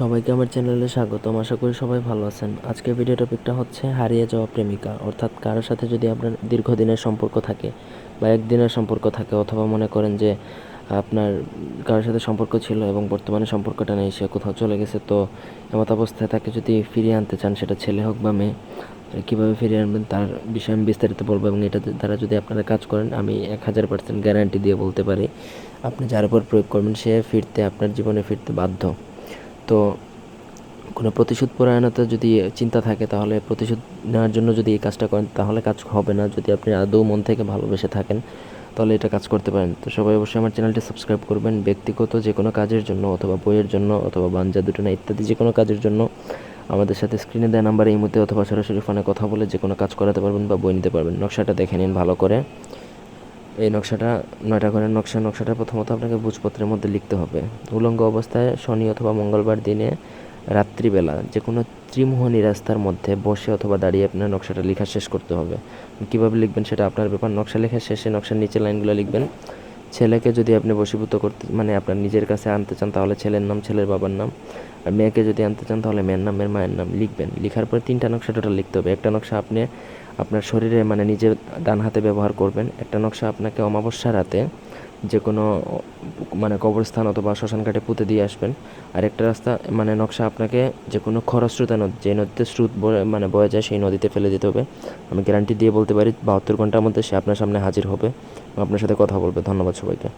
সবাইকে আমার চ্যানেলে স্বাগতম। আশা করি সবাই ভালো আছেন। আজকের ভিডিও টপিকটা হচ্ছে হারিয়ে যাওয়া প্রেমিকা। অর্থাৎ কারোর সাথে যদি আপনার দীর্ঘদিনের সম্পর্ক থাকে বা একদিনের সম্পর্ক থাকে, অথবা মনে করেন যে আপনার কারোর সাথে সম্পর্ক ছিল এবং বর্তমানে সম্পর্কটা নেই, সে কোথাও চলে গেছে, তো এমত অবস্থায় তাকে যদি ফিরিয়ে আনতে চান, সেটা ছেলে হোক বা মেয়ে কীভাবে ফিরিয়ে আনবেন তার বিষয়ে আমি বিস্তারিত বলব এবং এটা দ্বারা যদি আপনারা কাজ করেন, আমি এক হাজার পার্সেন্ট গ্যারান্টি দিয়ে বলতে পারি, আপনি যার উপর প্রয়োগ করবেন, সে ফিরতে, আপনার জীবনে ফিরতে বাধ্য। তো কোনো প্রতিশোধ পরায়ণতা যদি চিন্তা থাকে, তাহলে প্রতিশোধ নেওয়ার জন্য যদি এই কাজটা করেন, তাহলে কাজ হবে না। যদি আপনি আদৌ মন থেকে ভালোবেসে থাকেন, তাহলে এটা কাজ করতে পারেন। তো সবাই অবশ্যই আমার চ্যানেলটি সাবস্ক্রাইব করবেন। ব্যক্তিগত যে কোনো কাজের জন্য অথবা বইয়ের জন্য অথবা বাঞ্জা দুটো না ইত্যাদি যে কোনো কাজের জন্য আমাদের সাথে স্ক্রিনে দেওয়া নাম্বারে এই মুহূর্তে অথবা সরাসরি ফোনে কথা বলে যে কোনো কাজ করাতে পারবেন বা বই নিতে পারবেন। নকশাটা দেখে নিন ভালো করে। এই নকশাটা, নয়টা ঘরের নকশা, নকশাটা প্রথমত আপনাকে বুঝপত্রের মধ্যে লিখতে হবে। উলঙ্গ অবস্থায় শনি অথবা মঙ্গলবার দিনে রাত্রিবেলা যে কোনো ত্রিমোহনী রাস্তার মধ্যে বসে অথবা দাঁড়িয়ে আপনার নকশাটা লেখা শেষ করতে হবে। কীভাবে লিখবেন সেটা আপনার ব্যাপার। নকশা লেখা শেষে নকশার নিচে লাইনগুলো লিখবেন। ছেলেকে যদি আপনি বশীভূত করতে মানে আপনার নিজের কাছে আনতে চান, তাহলে ছেলের নাম, ছেলের বাবার নাম, আর মেয়েকে যদি আনতে চান, তাহলে মেয়ের নামের মেয়ের মায়ের নাম লিখবেন। লিখার পরে তিনটা নকশা টোটাল লিখতে হবে। একটা নকশা আপনি, আপনার শরীরে মানে নিজের ডান হাতে ব্যবহার করবেন, একটা নকশা আপনাকে অমাবস্যা রাতে যে কোনো মানে কবরস্থান অথবা শ্মশান ঘাটে পুঁতে দিয়ে আসবেন। আর একটা রাস্তা মানে নকশা আপনাকে যে কোনো খরস্রোতা নদী, যে নদীতে স্রোত মানে বয়ে যায় সেই নদীতে ফেলে দিতে হবে। আমি গ্যারান্টি দিয়ে বলতে পারি, বাহাত্তর ঘণ্টার মধ্যে সে আপনার সামনে হাজির হবে। আপনার সাথে কথা বলবে। ধন্যবাদ সবাইকে।